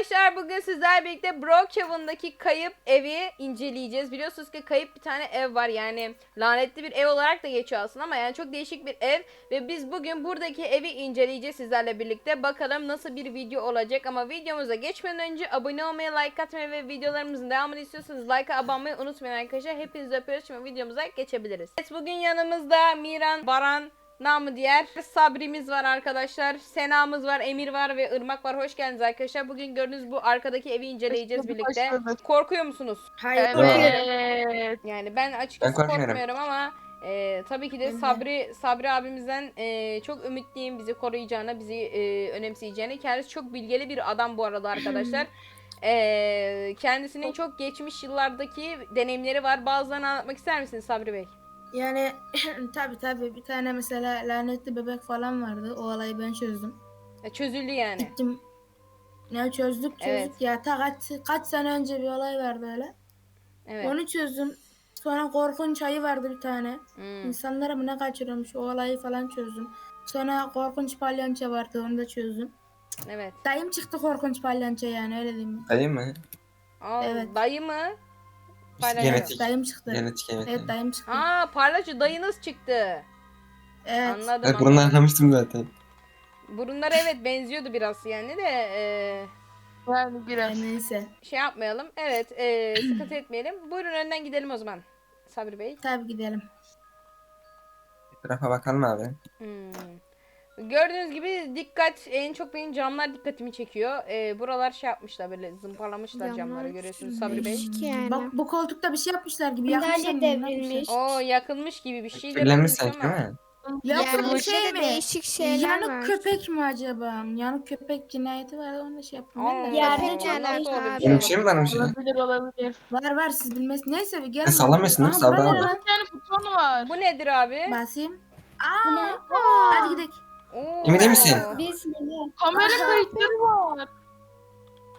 Arkadaşlar bugün sizlerle birlikte Brookhaven'daki kayıp evi inceleyeceğiz. Biliyorsunuz ki kayıp bir tane ev var yani lanetli bir ev olarak da geçiyor aslında ama yani çok değişik bir ev. Ve biz bugün buradaki evi inceleyeceğiz sizlerle birlikte. Bakalım nasıl bir video olacak ama videomuza geçmeden önce abone olmayı, like atmayı ve videolarımızın devamını istiyorsanız like'a abone olmayı unutmayın arkadaşlar. Hepinizi öpüyoruz şimdi videomuza geçebiliriz. Evet bugün yanımızda Miran, Baran, Namı diğer Sabri'miz var arkadaşlar. Sena'mız var, Emir var ve Irmak var. Hoş geldiniz arkadaşlar. Bugün gördüğünüz bu arkadaki evi inceleyeceğiz bulduk, birlikte. hoş bulduk. Korkuyor musunuz? Hayır. Evet. Yani ben açıkçası Ben korkmuyorum. korkmuyorum ama e, tabii ki de. Sabri Sabri abimizden e, çok ümitliyim bizi koruyacağına, bizi e, önemseyeceğine. Kendisi çok bilgili bir adam bu arada arkadaşlar. E, kendisinin çok geçmiş yıllardaki deneyimleri var. Bazılarını anlatmak ister misiniz Sabri Bey? Yani tabi tabi bir tane mesela lanetli bebek falan vardı. O olayı ben çözdüm. E, çözüldü yani. Gittim. Ne çözdük çözdük Evet. ya ta kaç, kaç sene önce bir olay vardı öyle. Evet. Onu çözdüm. Sonra korkunç ayı vardı bir tane. Hmm. İnsanlara mı ne kaçırıyormuş o olayı falan çözdüm. Sonra korkunç palyaço vardı onu da çözdüm. Evet. Dayım çıktı korkunç palyaço yani öyle diyeyim. Dayı mı? Aa, Evet. Dayı mı? Palyaço. Genetik. Dayım çıktı. Genetik genetik. Evet dayım çıktı. Aa parlaço dayınız çıktı. evet. Anladım. Evet, bunu anladım. anlamıştım zaten. Burunları evet benziyordu biraz yani de e, Yani biraz. Yani neyse. şey yapmayalım. Evet e, sıkıntı etmeyelim. Buyurun önden gidelim o zaman. Sabri Bey. Tabi gidelim. Bir tarafa bakalım abi. Hmm. Gördüğünüz gibi dikkat en çok benim camlar dikkatimi çekiyor. E, buralar şey yapmışlar böyle zımparlamışlar camları Camlar görüyorsunuz Sabri Bey. değişik yani. Bak bu koltukta bir şey yapmışlar gibi. Sandalye Yakmışlar mı, ne devrilmiş. yapmışlar? O yakılmış gibi bir şey de Kirlenmiş sanki değil mi? Yakılmış yani şey şey mi? değişik şeyler Yanık var. köpek mi acaba? Yanık köpek cinayeti var onu da şey yapın. Ben de Aa, Yerde var? bir bir şey mi varmış ya? Olabilir olabilir. Var var siz bilmez. Neyse bir gelin. Ya sallamıyorsun değil mi? Salla abi. lan? Bir tane buton var. Bu nedir abi? Basayım. Aa, hadi gidelim. Oo. Emin değil misin? Biz Kamera kayıtları var.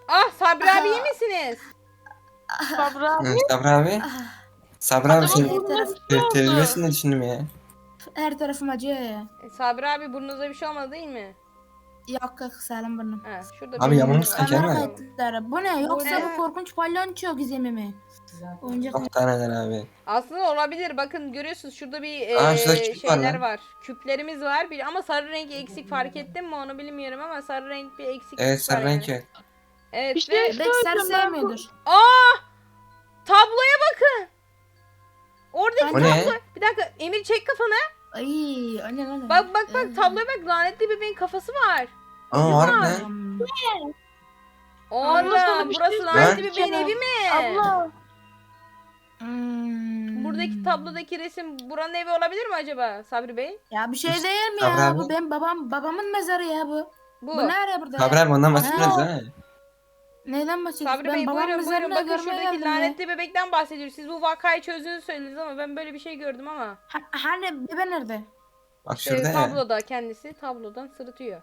Ah Sabri abi iyi misiniz? Sabra abi. Hı, Sabri abi. Sabri abi Adamın burnuna bir şey oldu. televizyon ne düşündüm ya? her tarafım acıyor ya. E, Sabri abi burnunuza bir şey olmadı değil mi? Yok yok sağlam burnum. Ha, şurada Abi bir sanki Kamera kayıtları. Bu ne? Yoksa ne? bu korkunç palyaço gizemi mi? Oyuncak mı? Çok taneler abi. Aslında olabilir. Bakın görüyorsunuz şurada bir Aa, e, şurada küp var şeyler lan. var. Küplerimiz var. Bir ama sarı renk eksik fark ettin mi onu bilmiyorum ama sarı renk bir eksik Evet var sarı renk yani. yok. Evet. İşte ve- sarı bu- sevmiyordur. Aa! Tabloya bakın. Oradaki O ne? tablo. Bir dakika Emir çek kafanı. Ay, o ne lan? Bak bak bak tabloya bak lanetli bebeğin kafası var. Aa harbi lan. Hmm. Oğlum sana bir burası şey lanetli söyleyeceğim. bebeğin evi mi? Abla. Hmm. Buradaki tablodaki resim buranın evi olabilir mi acaba Sabri Bey? Ya bir şey değil mi Sabri ya? abi. Bu benim babam babamın mezarı ya bu. Bu. Bu ne ara burada? Sabri ya? abi ondan bahsetmiyoruz Ha. Neyden bahsediyorsun? Sabri ben Bey babamın buyurun buyurun mezarını bakın görmeye şuradaki geldim ya. lanetli bebekten bahsediyoruz. Siz bu vakayı çözdüğünüzü söylediniz ama ben böyle bir şey gördüm ama. Ha, hani bebe nerede? Bak Ee, şurada ya. tabloda kendisi tablodan sırıtıyor.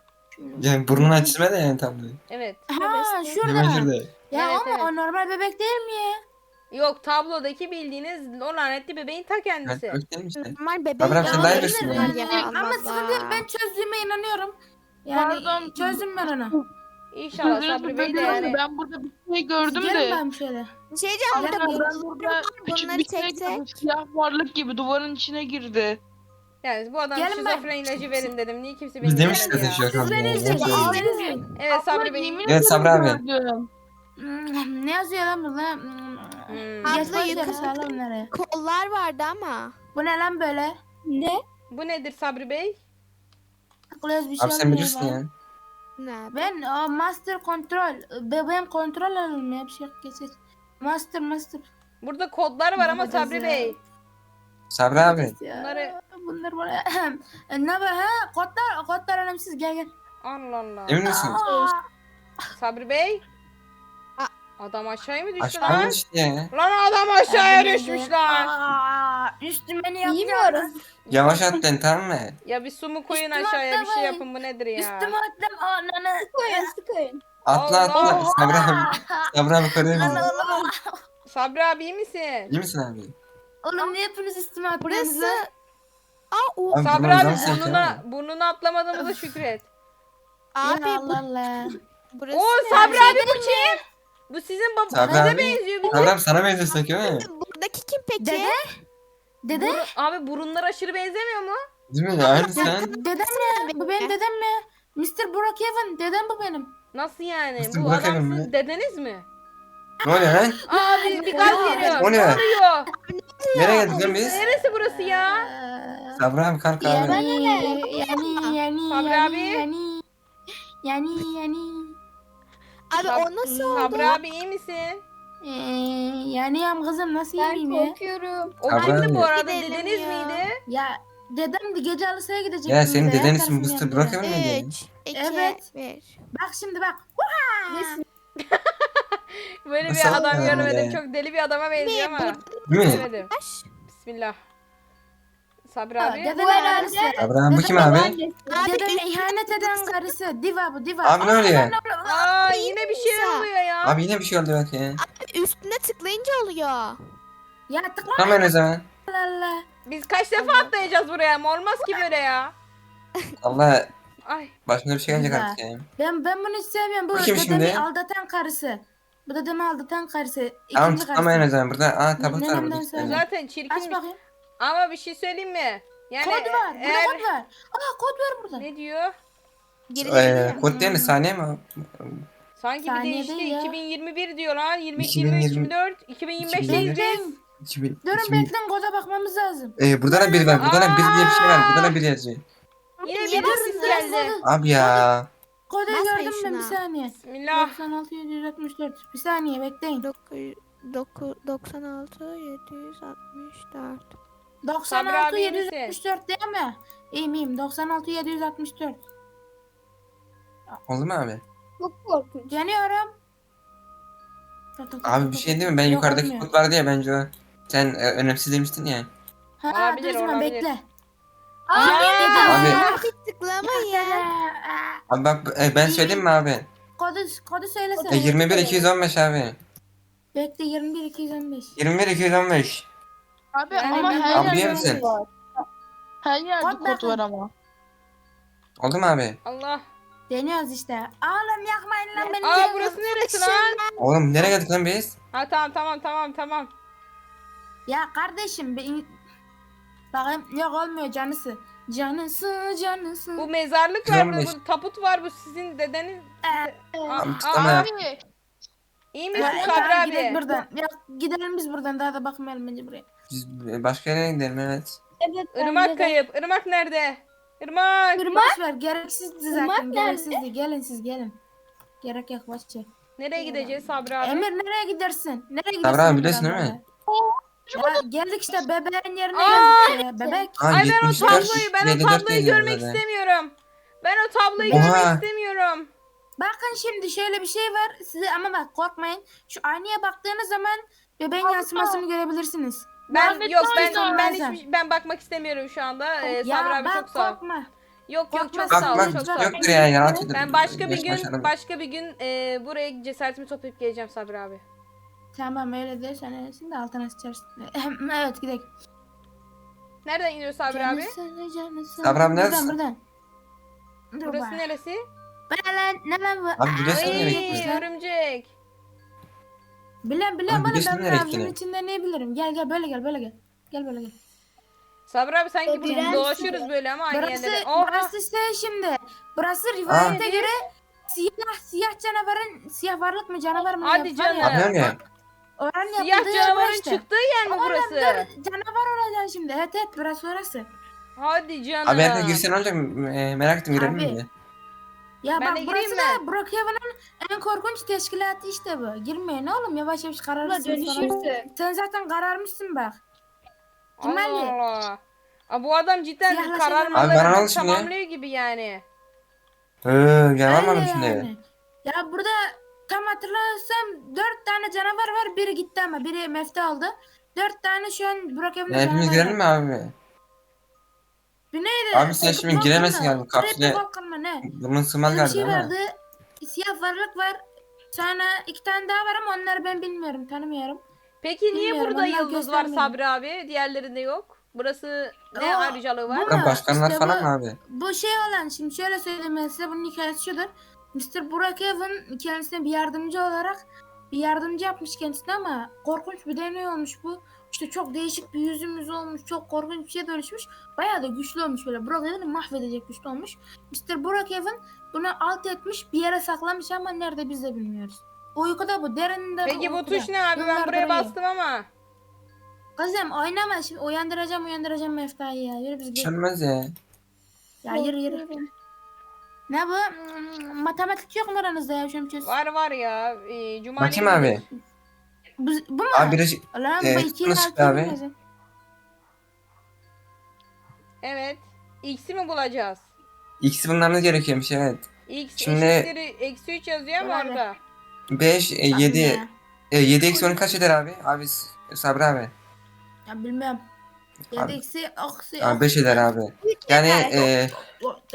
Yani burnunu açılma da yani tabloyu. Evet. Ha şurada. Hemen şurada. Ya Evet, ama evet. o normal bebek değil mi ya? Yok tablodaki bildiğiniz o lanetli bebeğin ta Ben kendisi. değilmiş ya. Normal bebek abi sen ya, daha öyle iyisin mi ya. ya? Ama sıkıntı ben çözdüğüme inanıyorum. Yani Pardon. çözdüm ben onu. İnşallah Sabri Bey de yani. Ben burada bir şey gördüm de. ben şöyle. Bir şey diyeceğim burada gel. bu- Ben burada küçük bunları bir şey tek. gördüm. Siyah varlık gibi duvarın içine girdi. Yani bu adam Gelin ben- şizofren ilacı verin dedim. Niye kimse beni Biz demiştik dinlemedi ya? zaten şu Siz beni izleyin. ya. Siz beni izleyin. Evet Sabri Bey. Evet, Sabri abi. gördüm. Hmm, Ne yazıyor lan burada? Hmm. Hmm. Abla, yukarı- sağlam nereye? kollar vardı ama. Bu ne lan böyle? Ne? Bu nedir Sabri Bey? Tıklıyoruz bir şey Abi sen olmuyor bilirsin ya. Ne? Ben o master kontrol. Bebeğim kontrol alalım ya bir şey yok. Master master. Burada kodlar var ama yapacağız Sabri ya? Bey. Sabri abi. Ya, Bunları- Bunlar bana... E, ne var ha? Kodlar, kodlar önemsiz gel gel. Allah Allah. Emin misin? Aa, Sabri Bey. Adam aşağıya mı düştü Aşağı lan? işte. Lan adam aşağıya düşmüş lan. Aa, üstüme ne yapıyorsun? Yavaş attın tamam mı? Ya bir su mu koyun Üstüme aşağıya bir şey atlamayın. yapın bu nedir ya? Üstüme attım ananı. Koyun Atla atla. Allah. Sabri abi. Sabri abi koruyor bizi. Oğlum, Sabri abi iyi misin? İyi misin abi? oğlum niye hepiniz üstüme attınız Burası... Aa o... Abi, Sabri abi burnuna, burnuna atlamadığımıza şükret. Abi bu... Allah Allah. Burası Oo ne? Sabri abi bu mi? kim? Bu sizin babanıza abi. benziyor. Bir abi sana benziyor sanki değil mi? Buradaki kim peki? Dede? Dede? Burun- abi burunlar aşırı benzemiyor mu? Değil mi? Aynı sen. Dede- Dedem mi? Bu benim dedem mi? Mr. Brookhaven. Dedem bu benim. Nasıl yani? Mr. Bu adam sizin dedeniz mi? Ne oluyor lan? Abi bir gaz geliyor. O ne? Oluyor? Nereye geldik lan biz? Neresi burası ya? Sabri abi kalk abi. Yani yani yani Sabri yani, abi. yani yani yani Abi Sab- o nasıl oldu? Sabri abi iyi misin? ee, yani yam kızım nasıl yiyeyim ya? korkuyorum. O Sabri kimdi abi. bu arada? Gidelim Dedeniz ya. miydi? Ya dedem de gece alısaya gidecek. Ya senin bize, deden ismi Mr. yanına. Brookhaven mıydı? 3, 2, Evet. 1. Bak şimdi bak. Böyle bir Nasıl adam yani? görmedim. Çok deli bir adama benziyor ama. Değil mi? Görmedim. Bismillah. Sabri abi. Dedemin karısı. Sabri abi bu kim abi? Dedeme ihanet eden karısı. Diva bu diva. Abi ne oluyor? Aa yine bir şey Nisa. oluyor ya. Abi yine bir şey oldu bak ya. Abi üstüne tıklayınca oluyor. Ya tıkla Tamam o zaman. Allah. Biz kaç defa atlayacağız buraya? Olmaz ki böyle ya. Allah Ay. başına bir şey gelecek artık ya. Ben ben bunu hiç sevmiyorum. Bu Bu kim dedemi şimdi? aldatan karısı. Bu dedemi aldatan karısı. Tamam İkinci tutlamayın o karısı. zaman burada. Aa tabut var Nenemden burada. Zaten Aç çirkin. bakayım. Ama bir şey söyleyeyim mi? Yani kod var. Burada eğer... kod var. Aa kod var burada. Ne diyor? Geri Ee, kod değil mi? Saniye mi? Sanki bir değişti. ya. 2021 diyor lan. 22, 2020, 23, 24, 2025 2020. değil biz. Bekleyin. 2000, Durun 2000. bekleyin koda bakmamız lazım. Ee, burada da bir var. Burada da bir diye bir şey var. Burada da bir yazıyor. Yine bir Durun, geldi. Abi ya. Kodu Basmayın gördüm ben bir şuna. saniye. Bismillah. 96 764. Bir saniye bekleyin. 96 764. 96 abi, iyi misin? 764 değil mi? İyiyim iyiyim. 96 764. Oldu mu abi? Deniyorum. Abi bir şey değil mi? Ben Yok, yukarıdaki olmuyor. kod vardı ya bence o. Sen e, önemsiz demiştin ya. Ha, Olabilir, dur o zaman olabilir. bekle. Abi. Abi tıklamayın. Abi bak e, ben söyleyeyim mi abi? Kodu, kodu söylesene. E, 21 215 abi. Bekle 21 215. 21 215. Abi Yani ama ben- her Abi yerde yer misin? var. Her yerde Kod kod bakın. var ama. Oldu mu abi? Allah. Deniyoruz işte. Oğlum yakmayın lan beni. Aa burası neresi lan? Oğlum nereye geldik lan biz? Ha tamam tamam tamam tamam. Ya kardeşim ben... Bakayım yok olmuyor canısı. Canısı canısı. Bu mezarlık var burada. 115. Bu taput var. Bu sizin dedeniz. Aa, Abi aa, tutamam. Abi iyi misin ya, Sabri gidelim abi? buradan. Ya, gidelim biz buradan daha da bakmayalım bence buraya. Biz başka yere gidelim evet. Irmak kayıp. Irmak nerede? Irmak. Boş ver gereksizdi zaten gereksizdi. Gelin siz gelin. Gerek yok ver. Nereye gideceğiz Sabri abi? Emir nereye gidersin? Nereye gidersin? Sabri abi buradan biliyorsun değil mi? böyle? Ya geldik işte bebeğin yerine Aa! geldik ya. Bebek. Aa, Ay ben o 74, tabloyu ben o 54 tabloyu görmek burada. istemiyorum. Ben o tabloyu Oha. görmek istemiyorum. Bakın şimdi şöyle bir şey var. Size ama bak korkmayın. Şu aynaya baktığınız zaman bebeğin yansımasını görebilirsiniz. Ben Lanet yok ben olsun. ben hiçbir ben bakmak istemiyorum şu anda. Ee, Sabri abi bak çok sağ ol. korkma. Yok yok çok sağ ol Bak çok bak sağ ol. yoktur ya yalan. Ben başka bir gün başka bir gün e, buraya cesaretimi toplayıp geleceğim Sabri abi. Tamam öyle de sen öylesin de altına sıçarsın. evet gidelim. Nereden iniyor Sabri abi? Sabri abi neredesin? Buradan buradan. Burası neresi? Ne lan ne lan bu? Abi nereye Ay gittiğimizi. örümcek. Bilen bilen Abi bana biliyorsun ben nereye gittiğini. içinde ne bilirim. Gel gel böyle gel böyle gel. Gel böyle gel. Sabri abi sanki burada Labirent dolaşıyoruz böyle ama aynı Burası, yerlere. Oha. burası işte şimdi. Burası rivayete göre siyah siyah canavarın siyah varlık mı canavar mı? Hadi yapar ya. canım. Abi ne oluyor? Oranın Siyah yapıldığı yer canavarın işte. çıktığı yer mi Oğlum burası? dur canavar olacaksın şimdi. Evet evet burası orası. Hadi canım. Abi herkes girsen olacak mı? E, merak ettim girelim Abi. mi? Ya Ben bak burası da Brookhaven'ın en korkunç teşkilatı işte bu. Girmeyin oğlum yavaş yavaş kararırsın falan. Sen zaten kararmışsın bak. Kim Allah Ali? Allah. Aa, bu adam cidden Siyahla Abi bana ne kararmalarını şimdi? tamamlıyor gibi yani. Hı, yalan mı Öyle şimdi? yani. Ya burada tam hatırlarsam dört tane canavar var. Biri gitti ama biri mefte aldı. Dört tane şu an Brookhaven'da Ya hepimiz canavar girelim mi abi? Bir neydi? Abi sen şimdi galiba, Orada kapsüle- ne? Bunun sığmaz galiba şey vardı. Siyah varlık var. Sonra iki tane daha var ama onları ben bilmiyorum, tanımıyorum. Peki niye Bilmiyorum, burada onlar yıldız var göstermiyor. Sabri abi? Diğerlerinde yok. Burası ne O- ayrıcalığı var? bu- Lan başkanlar İşte falan bu- mı abi? Bu şey olan şimdi şöyle söyleyeyim ben size bunun hikayesi şudur. Mr. Burak Evan kendisine bir yardımcı olarak bir yardımcı yapmış kendisine ama korkunç bir deney olmuş bu. İşte çok değişik bir yüzümüz olmuş. Çok korkunç bir şeye dönüşmüş. Bayağı da güçlü olmuş böyle. Burak Evan'ı mahvedecek güçlü olmuş. Mr. Burak Evan bunu alt etmiş bir yere saklamış ama nerede biz de bilmiyoruz. Uykuda bu derininde Peki bu tuş ne abi? Ben buraya bastım ama. Kızım oynama şimdi uyandıracağım uyandıracağım Mefta'yı ya. Yürü biz gidelim. Çönmez ya. Ya yürü yürü. Ne bu? Matematik yok mu aranızda ya? Şunu çöz. Var var ya. E, Cumali Bakayım abi. Bu, bu mu? Abi biraz Lan e, bu iki nasıl altı abi? bilmezim. Evet. X'i mi bulacağız? ikisi bunlarınız gerekiyormuş evet. X Şimdi- eşittir eksi 3 yazıyor ama Bravo. orada. 5, Bakın 7, ya. 7 eksi 10 kaç eder abi? Abi Sabri abi. Ya bilmem. Yedi Abi- eksi aksi. Abi 5 eder abi. Yani e,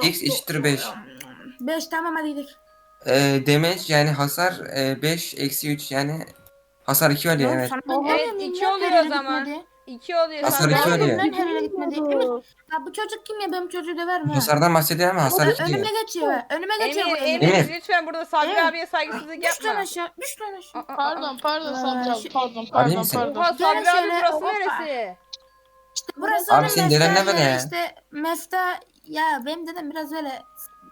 x eşittir beş. Beş tamam hadi gidelim. e, demeç yani hasar 5 eksi 3 yani hasar 2 oluyor Oğlum evet. Evet, iki ya, oluyor o zaman. 2 oluyor. Hasar iki gitmedi. Emir, ya bu çocuk kim ya? Benim çocuğu döver mi? Hasardan bahsediyor ama hasar Ö- 2 diyor. Önüme geçiyor. Önüme geçiyor. Emir, bu Emir, Emir. Emir. lütfen burada Sabri Emir. abiye saygısızlık Düş lan yapma. aşağı. Düş lan aşağı. Aa, aa, Pardon pardon Sabri abi şu- pardon pardon misin? pardon. Oha Sabri abi şöyle, burası neresi? İşte burası Abi onun senin deden ne böyle ya? İşte Mefta ya benim dedem biraz böyle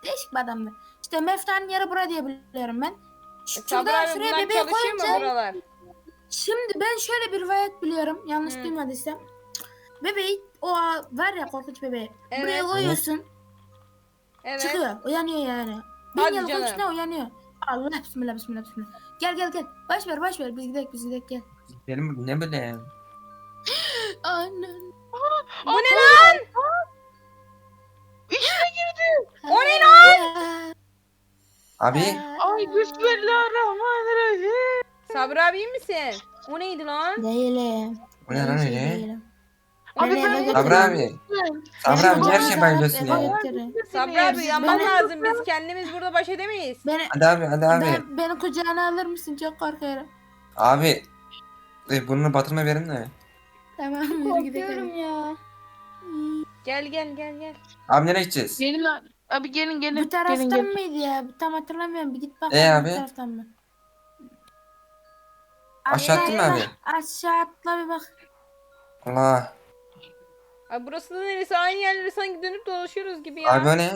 değişik bir adamdı. İşte Mefta'nın yeri bura diye biliyorum ben. Şu- E, Sabri Şuradan abi şuraya bebeği çalışıyor mu koyunca buralar? Şimdi ben şöyle bir rivayet biliyorum yanlış Hı. duymadıysam. Bebeği o var ya korkunç bebeği. Evet. Buraya koyuyorsun Evet. çıkıyor uyanıyor yani. Bin Hadi yıl canım. içinde uyanıyor. Allah bismillah bismillah bismillah. Gel gel gel. Baş ver baş ver biz gidelim biz gidelim gel. Benim ne böyle? Annen. Bu ne lan? İçine O ne lan? Abi Ay bismillahirrahmanirrahim. Sabri abi iyi misin? O neydi lan? Değilim. bu ne lan öyle? değilim. Abi ben- Sabri götürün. abi. Sabri abi her şey bayılıyorsun ya. Sabri abi yanman lazım. Biz kendimiz burada baş edemeyiz. Beni, Hadi abi hadi abi. ben, beni kucağına alır mısın? Çok korkuyorum. Abi e, burnunu batırma verin de. Tamam yürü gidelim. ya. Gel gel gel gel. Abi nereye gideceğiz? Gelin lan. Abi gelin gelin. Bu taraftan gelin, gelin. mıydı ya? Tam hatırlamıyorum. Bir git bak. Ee bu abi? taraftan mı? Aşağı attın mı abi? Aşağı atla bir bak. Allah. Abi burası da neresi? Aynı yerlere sanki dönüp dolaşıyoruz gibi ya. Abi o ne?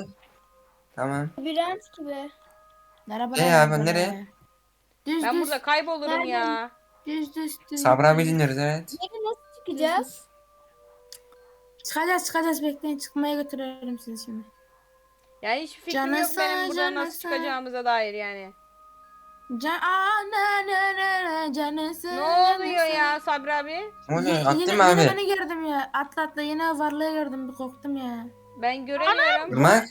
Tamam. Labirent gibi. Merhaba. Ee abi, nereye? Düz Ben düz. burada kaybolurum ya. Düz düz düz. Sabri abi dinliyoruz evet. Çıkacağız. Çıkacağız çıkacağız bekleyin çıkmaya götürüyorum sizi şimdi. Yani hiçbir fikrim Canısı, yok benim buradan nasıl canısı. çıkacağımıza dair yani. Can ne ne ne ne canısı. Ne oluyor ya Sabri abi? O ne? Attın yine, mı yine abi? beni gördüm ya. Atla atla yine varlığı gördüm bir korktum ya. Ben göremiyorum. Irmak.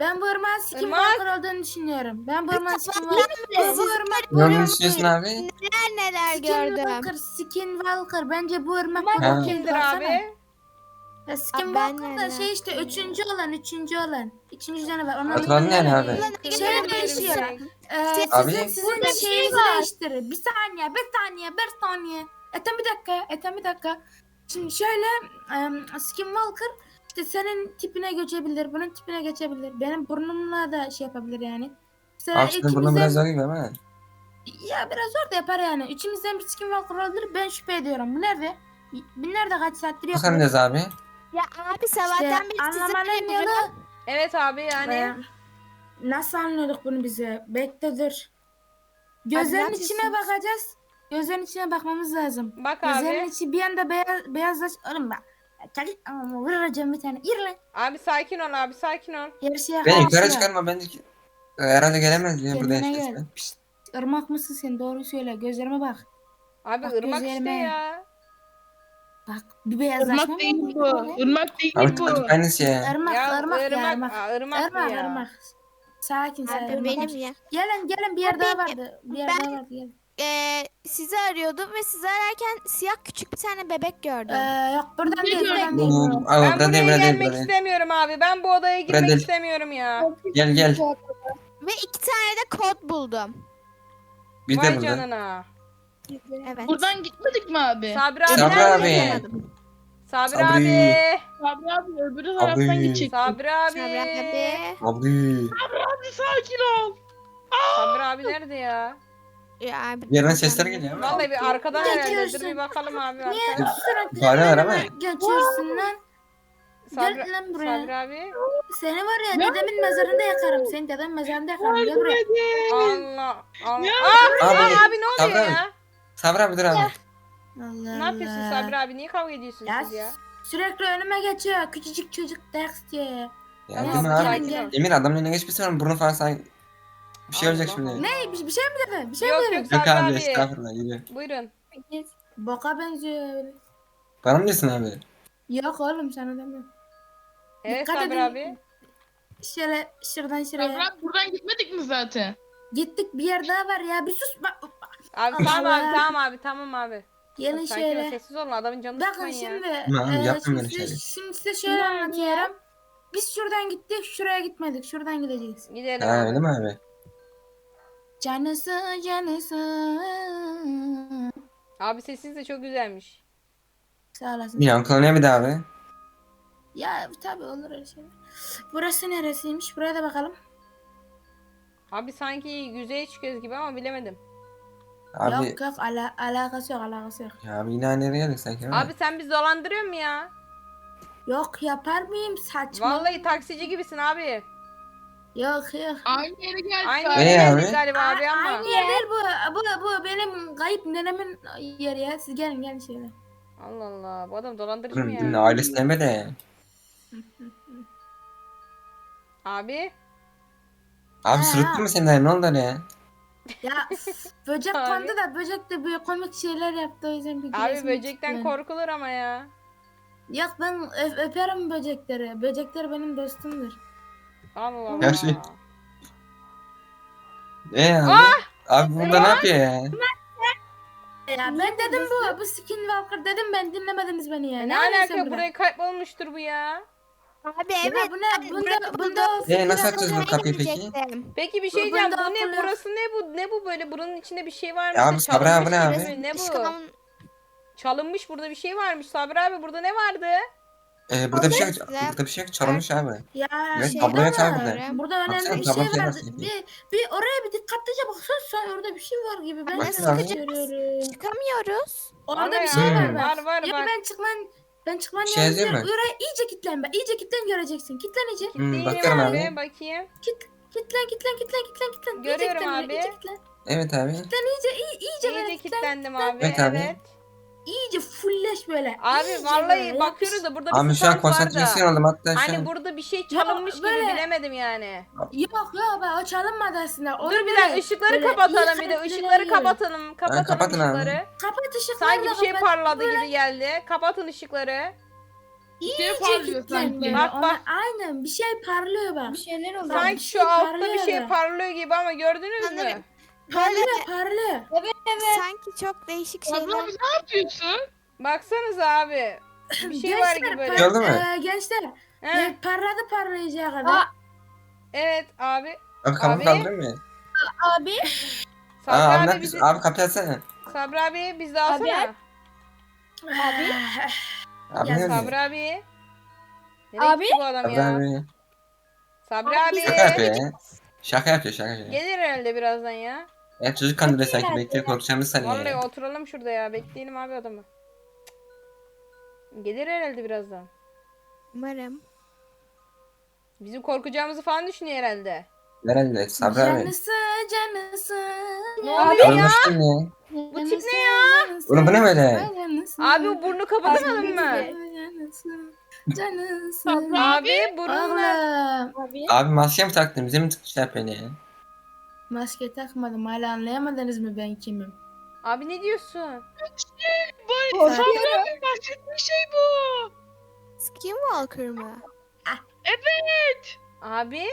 Ben bu ırmağın sikim Irmak. Walker olduğunu düşünüyorum. Ben bu ırmağın sikim Walker. Bu, bu ırmak Ne düşünüyorsun abi? Neler neler Skin gördüm. Walker, Skin Walker. Bence bu ırmak Ha. Walker. kimdir abi? Ya Skin Abi ben da nereden şey işte üçüncü olan, üçüncü olan. Üçüncü tane var. Onun Hatırladın yani abi. Şey değişiyor. Ee, Abi. sizin, sizin bir şey var. değiştirir. Bir saniye, bir saniye, bir saniye. Ethem bir dakika, Ethem bir dakika. Şimdi şöyle, em, Skin Walker işte senin tipine geçebilir, bunun tipine geçebilir. Benim burnumla da şey yapabilir yani. Mesela Aslında bunu biraz zor gibi ama. Ya biraz zor da yapar yani. İçimizden bir Skin Walker olabilir, ben şüphe ediyorum. Bu nerede? Bu nerede kaç saattir Bakalım yapıyor? Nez abi. Ya abi sabahtan İşte beri sizi anlamanın yolu Evet abi yani. Ee, nasıl anlıyorduk bunu bize? Bekle dur. Gözlerin içine yapıyorsunuz? bakacağız. Gözlerin içine bakmamız lazım. Bak Gözlerin abi. içi bir anda beyaz, beyazlaş. Oğlum bak. Çakil ama vuracağım bir tane. Yürü lan. Abi sakin ol abi sakin ol. Yarışıya Beni yukarı karşı. çıkarma ben de e, herhalde gelemez ya burada Kendine işte. gel. Pişt, ırmak mısın sen? Doğru söyle. Gözlerime bak. Abi Bak ırmak işte gözlerime. ya. Bak bir beyazlaşma Irmak değil bu. Irmak değil bu. tıpatıp aynısı ya. Irmak, Ya ırmak, ya ırmak, ırmak. Aa, ırmak, Irmak, ya. ırmak. Sakin sakin. Abi ırmak. benim ya. Gelin gelin bir yer daha vardı. Bir yer ben- daha vardı. Gelin. Ee, sizi arıyordum ve sizi ararken siyah küçük bir tane bebek gördüm. Ee, yok buradan değil buradan Bu, değil. Ben buraya burada değil gelmek burada değil. istemiyorum abi. Ben bu odaya girmek değil. istemiyorum ya. Gel gel. Ve iki tane de kod buldum. Bir de Vay burada. canına. Evet. Buradan gitmedik mi abi? Sabri abi Sabri abi. Sabri, Sabri. abi. Sabri abi öbürü taraftan Abi. gidecek. Sabri abi. Sabri abi. Abi. Hadi sakin ol. Sabri abi nerede ya? Ya abi. Yerden sesler geliyor ama. Vallahi bir arkadan Ne herhalde. Dur diyorsun? bir bakalım abi. Niye arkadan. sürekli Bağırıyorlar ama. önüme geçiyorsun lan? Sabri, Gel lan buraya. Sabri abi. Seni var ya Ne? dedemin mezarında yakarım. Senin dedemin mezarında yakarım. Gel buraya. Allah Allah. Ya. Aa, Abi, aa, abi ne oluyor Sabri abi. ya? Sabri abi dur abi. Allah Ne yapıyorsun Sabri abi? Niye kavga ediyorsunuz Ya, siz ya? Sürekli önüme geçiyor. Küçücük çocuk ders diye. Ya değil mi sakin abi? ol. Gel. Emir adamın önüne geç bir sonra burnu falan sen... Bir şey olacak Allah şimdi. Ne? Bir, bir şey mi dedin? Bir şey Yok mi yok dedin? Yok Sabri abi abi. estağfurullah gidiyor. Buyurun. Boka benziyor öyle. Bana mı diyorsun abi? Yok oğlum sana demiyorum. Evet Dikkat Sabri edin. abi. Şöyle şuradan şuraya. Sabri abi buradan gitmedik mi zaten? Gittik bir yer daha var ya. Bir sus. Bak. Abi tamam abi tamam abi tamam abi. Gelin Sakin ol, şöyle. sessiz olun adamın canını Bakın sıkmayın ya. şimdi. Eee, yapma şimdi, böyle size, şimdi size şöyle anlatıyorum. Biz şuradan gittik, şuraya gitmedik. Şuradan gideceğiz. Gidelim Ha abi. öyle mi abi? Canısı canısı. Abi sesiniz de çok güzelmiş. Sağ olasın. Bir yankılanıyor bir daha abi. Ya tabii olur öyle şeyler. Burası neresiymiş? Buraya da bakalım. Abi sanki yüzeye çıkıyoruz gibi ama bilemedim. Abi Yok yok ala alakası yok alakası yok. ya abi yine nereye geldik sanki. Abi sen bizi dolandırıyor mu ya? Yok yapar mıyım saçma? Vallahi taksici gibisin abi. Yok yok. Aynı yere geldik. Aynı abi. yere geldik abi? galiba abi ama. Aynı yer değil bu. Bu bu benim kayıp nenemin yeri ya. Siz gelin gelin şöyle. Allah Allah bu adam dolandırıcı mı Durun ya? dinle ailesine mi de. Abi. Abi Ha. sırıttın mı sen ne oldu ya? Ya böcek Abi. kondu da böcek de böyle komik şeyler yaptı o yüzden bir Abi gülesim böcekten çıktı. korkulur ama ya. Yok ben öp- öperim böcekleri. Böcekler benim dostumdur. Allah Allah. Her şey- E abi? Abi burada ne yapıyor ya? Ya ben dedim bu bu Skinwalker dedim ben dinlemediniz beni ya. E, ne alaka buraya kaybolmuştur bu ya. Abi Ya evet. bu ne? Bunda, bunda E, fikir nasıl açacağız bu kapıyı peki? Peki bir şey Bu- diyeceğim. Bu ne? Burası ne bu? Ne bu böyle? Buranın içinde bir şey varmış. Ya da abi, Sabri abi, ne çalınmış abi? Ne bu? Çalınmış burada bir şey varmış. Sabri abi burada ne vardı? E, burada bir şey yok. Burada bir şey yok. Çalınmış abi. Ya Evet, şey var. kayboldu. Burada önemli Baksana, bir tablo şey var. Bir, bir oraya bir dikkatlice baksan orada bir şey var gibi. Ben Bak de. Çıkamıyoruz. Orada Var bir şey ya, var Hmm. Var var Ya ben çıkman ben çıkman şey yazıyor değilim. mu? Oraya iyice kitlen be. İyice kitlen göreceksin. Kitlen iyice. Hmm, Değilim bakıyorum abi. Bakayım. Kitlen kitlen kitlen kitlen kitlen. İyice Görüyorum kitlen, abi. iyice kitlen. Evet abi. Kitlen iyice iyi, iyice böyle İyice kitlen. kilitlendim abi. Evet Evet. abi. İyice fullleş böyle. Abi İyice vallahi böyle. bakıyoruz da burada bir Abi şu an stand var da. konsantrasyon oldum hatta şu Hani an. burada bir şey çalınmış gibi böyle- bilemedim yani. Yok yok be o çalınmadı aslında. Dur bir dakika ışıkları böyle kapatalım bir de ışıkları kapatalım. Kapatalım kapatın abi. ışıkları. Kapat ışıkları Sanki da bir şey kapat. parladı Böyle gibi geldi. Kapatın ışıkları. İyice şey parlıyor kitlen sanki. böyle. Bak, Ona- bak. Aynen bir şey parlıyor bak. Bir şeyler oluyor. Sanki bir şu şey altta bir şey parlıyor gibi ama gördünüz mü? Sanırım. Parlıyor parlıyor. Sanki çok değişik şeyler. abi ne yapıyorsun? Baksanıza abi. Bir şey var gibi böyle. par- Gördün mü? eee, gençler He, ya, parladı parlayacağı kadar. Aa, evet abi. Abi kapı Abi. kaldırır mı? Abi. Sabri Aa abi, abi, ne bizi... yapıyorsun? Abi kapıyı açsana. Sabri abi biz de alsana. Abi. Abi. Abi Ya ne Sabri oluyor? abi. Nereye Abi. gitti bu adam Sabri ya? abi. Sabri abi. Şaka yapıyor ya. Şaka yapıyor şaka yapıyor. Gelir herhalde birazdan ya. Ya çocuk kandırıyor sanki bekliyor korkacağımız sanıyor. Vallahi ya. oturalım şurada ya. Bekleyelim abi adamı. Gelir herhalde birazdan. Umarım. Bizim korkacağımızı falan düşünüyor herhalde. Herhalde Sabri abi. Canısı canısı. Ne oluyor ya? Bu tip ne ya? Oğlum bu ne böyle? Abi o burnu kapatamadın Abi, mı? Canısı. Abi burnunla. Oğlum. Abi. Abi maske mi taktın? Bize mi yapıyorsun ya? Maske takmadım hala anlayamadınız mı ben kimim? Abi ne diyorsun? Bu Sabri abi bahsettiği şey bu. Skinwalker mı? Evet. Abi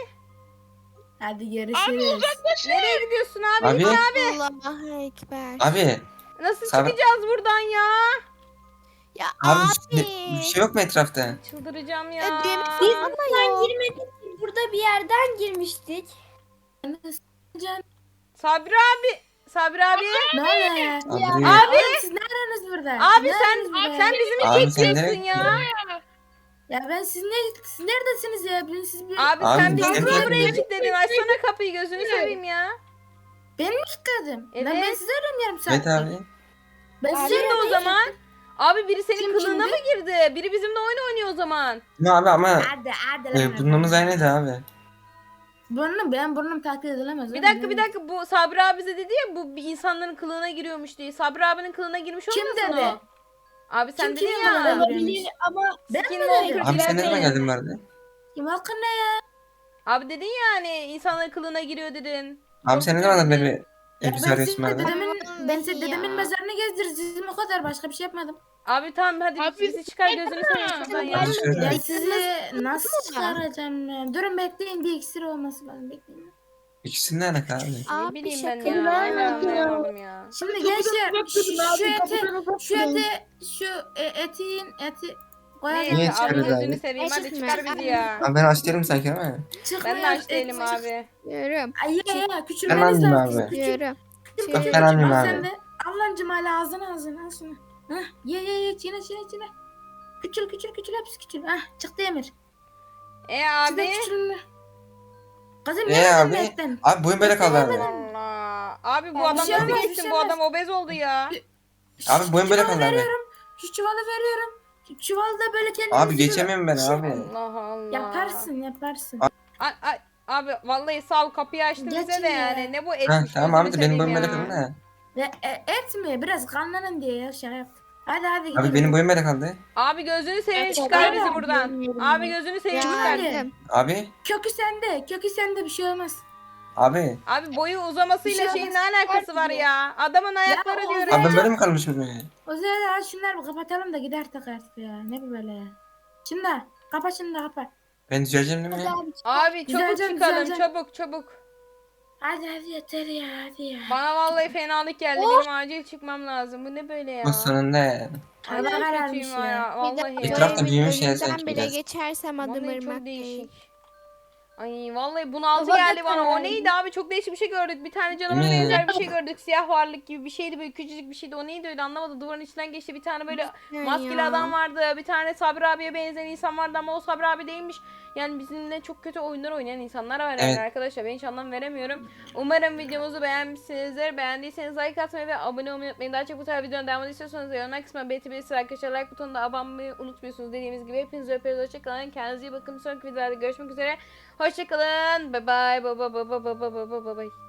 Hadi Abi görüşürüz. uzaklaşın. nereye gidiyorsun abi? Abi. Allahu Ekber. Abi. Nasıl Sabri- çıkacağız buradan ya? Ya Abi, abi. bir- bir şey yok mu etrafta? Çıldıracağım ya. Ya demin Biz Ama buradan girmedik. Burada bir yerden girmiştik. Sabri abi. Sabri abi. Ne oluyor ya? Abi, Abi. Oğlum siz ne burada? Abi Ne sen burada sen ya? bizi mi Abi sen çekiyorsun nereye ya? Ya ben siz ne siz neredesiniz ya? Ben siz bir Abi, Abi sen biz bizi niye buraya bekliyoruz. kilitledin? Açsana kapıyı gözünü seveyim ya. ben mi kilitledim? Ben, ben Evet. sizi arıyorum yarım Evet saattir. abi. Ben sizi Kimdi arıyorum o zaman? Abi biri senin Kim kılığına mı girdi? Biri bizimle oyun oynuyor o zaman. Ne abi ama Hadi hadi lan. e, burnumuz aynıydı abi. Burnum ben burnum taklit edilemez. Bir dakika bir dakika bu Sabri abi bize dedi ya bu bir insanların kılığına giriyormuş diye. Sabri abinin kılığına girmiş Kim olmasın dedi? o? Abi sen Kim dedin ya. Olabilir ama Ben mi dedim? Abi sen ne Diğer zaman şey. geldin vardı? Kim hakkın ne ya? Abi dedin ya hani insanların kılığına giriyor dedin. Abi sen ne zamandır beri e, ben sizin de abi? dedemin, ben Ya. dedemin mezarını gezdirdim o kadar başka bir şey yapmadım. Abi tamam hadi Abi, bizi çıkar gözünü seveyim şuradan ya. Ben Siz sizi nasıl- çıkaracağım ya? Durun bekleyin bir iksir olması lazım bekleyin. İkisinin ne alaka abi? Ne Abi bileyim ben ya. mı? Hala anlayamadım ya. Şimdi gençler şu, eti şu durun. eti şu e, etiğin eti koyacağım. Neyse Niye abi çıkarız gözünü abi? seveyim hadi çıkar bizi ya. Abi ben aç sanki ama. Çıkmıyor, Ben de aç değilim abi. Diyorum. Ay ya ya Ben küçülmeniz almayayım lazım. abi. Küçül, Diyorum. küçül, küçül. ben Al abi. sen de. Allah'ın cumali ağzına ağzına al şunu. Hah ye ye ye çiğne çiğne çiğne. Küçül küçül küçül hepsi küçül. Hah çıktı Emir. E abi. küçülün. Kızım Ee yemedin mi abi? etten? Abi boyun böyle kaldı abi. Allah. Abi bu Ya bir adam şey nasıl olmaz, bir geçsin? şey Bu olmaz. adam obez oldu ya. Abi Şu boyun böyle çuvalı kaldı abi. veriyorum. Şu çuvalı veriyorum. Şu çuvalı da böyle kendinizi Abi geçemiyorum ben Şey- abi. Allah Allah. Yaparsın yaparsın. Ay, ay, abi vallahi sağ ol kapıyı açtın bize de ya. yani. Ne bu Ha etmiş tamam abi de benim boyum böyle ya. kaldı ne? Ve e, et mi? Biraz kanlanın diye ya şey yaptım. Hadi hadi Abi gidelim. benim boyum böyle kaldı. Abi gözünü seveyim Evet, çıkar bizi buradan. Bilmiyorum Abi ya. gözünü seveyim çıkar. Abi. Kökü sende. Kökü sende bir şey olmaz. Abi. Abi boyu uzamasıyla Bir şey şeyin ne olmaz. alakası var ya? Adamın ayakları o- diyor Abi ya. ben böyle mi kalmışım? böyle? O zaman ya şunları bir kapatalım da gider tak artık ya. Ne bu böyle ya. Şimdi kapa şimdi kapa. Ben düzeleceğim değil mi? hadi abi. Abi çabuk Güzelce, çıkalım güzelce. çabuk çabuk. Hadi hadi yeter ya hadi ya. Bana vallahi fenalık geldi. Benim acil çıkmam lazım. Bu ne böyle ya? Bu sonunda ya. Hava Çok kararmış kötüyüm ya. ya. Bir Vallahi. de Etrafta evimin büyümüş ya önünden sanki bile biraz. geçersem adım Vallahi ırmak değil. değişik. Ay vallahi bunaltı Hava geldi bana. O neydi abi? Çok değişik bir şey gördük. Bir tane canavara Ne? benzer bir şey gördük. Siyah varlık gibi bir şeydi böyle küçücük bir şeydi. O neydi öyle anlamadım. Duvarın içinden geçti. Bir tane böyle maskeli adam vardı. Bir tane Sabri abiye benzeyen insan vardı ama o Sabri abi değilmiş. Yani bizimle çok kötü oyunlar oynayan insanlar var yani Evet. arkadaşlar. Ben hiç anlam veremiyorum. Umarım videomuzu beğenmişsinizdir. Beğendiyseniz like atmayı ve abone olmayı unutmayın. Daha çok bu tarz videoların devamını istiyorsanız yorumlar kısmına belirtebilirsiniz arkadaşlar. Like butonuna abone olmayı unutmuyorsunuz. Dediğimiz gibi hepinizi öpüyoruz. Hoşçakalın. Kendinize iyi bakın. Sonraki videolarda görüşmek üzere. Hoşçakalın. Bye bye. Bye bye bye bye bye bye bye bye.